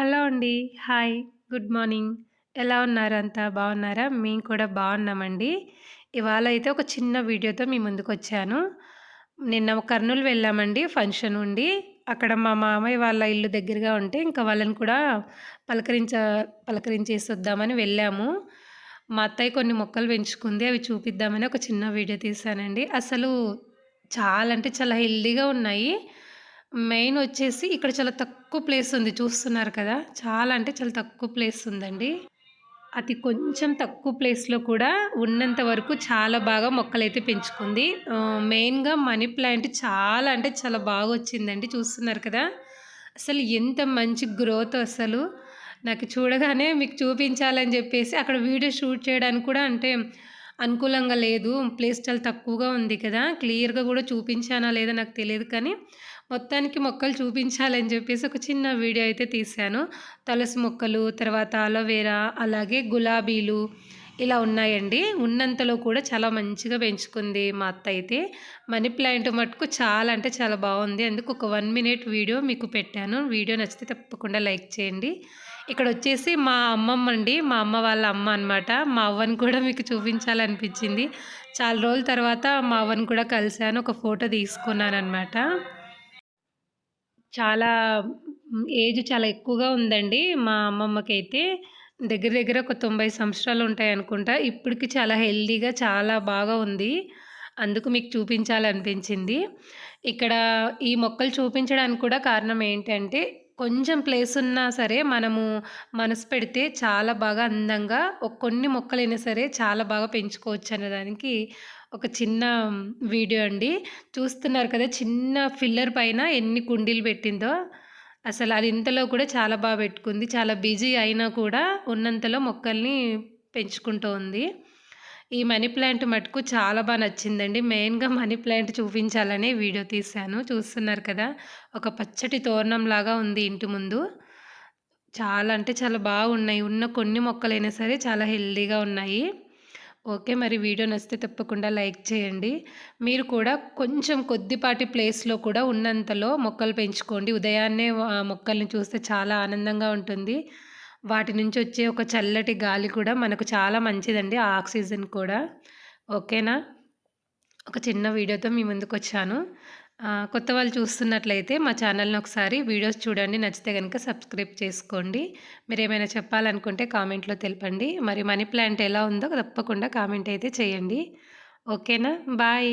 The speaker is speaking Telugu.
హలో అండి. హాయ్. Good morning. ఎలా ఉన్నారు అంతా బాగున్నారా? మేము కూడా బాగున్నామండి. ఇవాళ అయితే ఒక చిన్న వీడియోతో మీ ముందుకొచ్చాను. నిన్న కర్నూలు వెళ్ళామండి ఫంక్షన్ ఉండి. అక్కడ మా మామయ్య వాళ్ళ ఇల్లు దగ్గరగా ఉంటే ఇంకా వాళ్ళని కూడా పలకరించ పలకరించేసి వద్దామని వెళ్ళాము. మా అత్తయ్య కొన్ని మొక్కలు పెంచుకుంది. అవి చూపిద్దామని ఒక చిన్న వీడియో తీశానండి. అసలు చాలా అంటే చాలా హెల్దీగా ఉన్నాయి. మెయిన్ వచ్చేసి ఇక్కడ చాలా తక్కువ ప్లేస్ ఉంది చూస్తున్నారు కదా! చాలా అంటే చాలా తక్కువ ప్లేస్ ఉందండి. అతి కొంచెం తక్కువ ప్లేస్‌లో కూడా ఉన్నంత వరకు చాలా బాగా మొక్కలైతే పెంచుకుంది. మెయిన్‌గా మనీ ప్లాంట్ చాలా అంటే చాలా బాగా వచ్చిందండి చూస్తున్నారు కదా! అసలు ఎంత మంచి గ్రోత్ అసలు. నాకు చూడగానే మీకు చూపించాలని చెప్పేసి అక్కడ వీడియో షూట్ చేయడానికి కూడా అంటే అనుకూలంగా లేదు. ప్లేస్ చాలా తక్కువగా ఉంది కదా! క్లియర్‌గా కూడా చూపించానా లేదా నాకు తెలియదు కానీ మొత్తానికి మొక్కలు చూపించాలని చెప్పేసి ఒక చిన్న వీడియో అయితే తీశాను. తులసి మొక్కలు, తర్వాత అలోవేరా అలాగే గులాబీలు ఇలా ఉన్నాయండి. ఉన్నంతలో కూడా చాలా మంచిగా పెంచుకుంది మా అత్త అయితే. మనీ ప్లాంట్ మటుకు చాలా అంటే చాలా బాగుంది. అందుకు ఒక వన్ మినిట్ వీడియో మీకు పెట్టాను. వీడియో నచ్చితే తప్పకుండా లైక్ చేయండి. ఇక్కడ వచ్చేసి మా అమ్మమ్మ అండి. మా అమ్మ వాళ్ళ అమ్మ అనమాట. మా అవ్వని కూడా మీకు చూపించాలనిపించింది. చాలా రోజుల తర్వాత మా అవ్వని కూడా కలిశాను. ఒక ఫోటో తీసుకున్నాను అనమాట చాలా ఏజ్ చాలా ఎక్కువగా ఉందండి మా అమ్మమ్మకైతే. దగ్గర దగ్గర ఒక తొంభై సంవత్సరాలు ఉంటాయి అనుకుంటా ఇప్పటికి చాలా హెల్దీగా చాలా బాగా ఉంది. అందుకు మీకు చూపించాలనిపించింది. ఇక్కడ ఈ మొక్కలు చూపించడానికి కూడా కారణం ఏంటంటే, కొంచెం ప్లేస్ ఉన్నా సరే మనము మనసు పెడితే చాలా బాగా అందంగా కొన్ని మొక్కలైనా సరే చాలా బాగా పెంచుకోవచ్చు అనేదానికి ఒక చిన్న వీడియో అండి. చూస్తున్నారు కదా! చిన్న ఫిల్లర్ పైన ఎన్ని కుండీలు పెట్టిందో. అసలు అది ఇంతలో కూడా చాలా బాగా పెట్టుకుంది. చాలా బిజీ అయినా కూడా ఉన్నంతలో మొక్కల్ని పెంచుకుంటూ ఉంది. ఈ మనీ ప్లాంట్ మటుకు చాలా బాగా నచ్చిందండి. మెయిన్‌గా మనీ ప్లాంట్ చూపించాలని వీడియో తీశాను. చూస్తున్నారు కదా! ఒక పచ్చటి తోరణంలాగా ఉంది ఇంటి ముందు. చాలా అంటే చాలా బాగున్నాయి. ఉన్న కొన్ని మొక్కలైనా సరే చాలా హెల్తీగా ఉన్నాయి. ఓకే. మరి వీడియో నచ్చితే తప్పకుండా లైక్ చేయండి. మీరు కూడా కొంచెం కొద్దిపాటి ప్లేస్‌లో కూడా ఉన్నంతలో మొక్కలు పెంచుకోండి. ఉదయాన్నే మొక్కల్ని చూస్తే చాలా ఆనందంగా ఉంటుంది. వాటి నుంచి వచ్చే ఒక చల్లటి గాలి కూడా మనకు చాలా మంచిదండి. ఆక్సిజన్ కూడా. ఓకేనా? ఒక చిన్న వీడియోతో మీ ముందుకొచ్చాను. కొత్త వాళ్ళు చూస్తున్నట్లయితే మా ఛానల్ని ఒకసారి వీడియోస్ చూడండి నచ్చితే కనుక సబ్స్క్రైబ్ చేసుకోండి మీరు ఏమైనా చెప్పాలనుకుంటే కామెంట్లో తెలపండి మరి మనీ ప్లాంట్ ఎలా ఉందో తప్పకుండా కామెంట్ అయితే చేయండి ఓకేనా బాయ్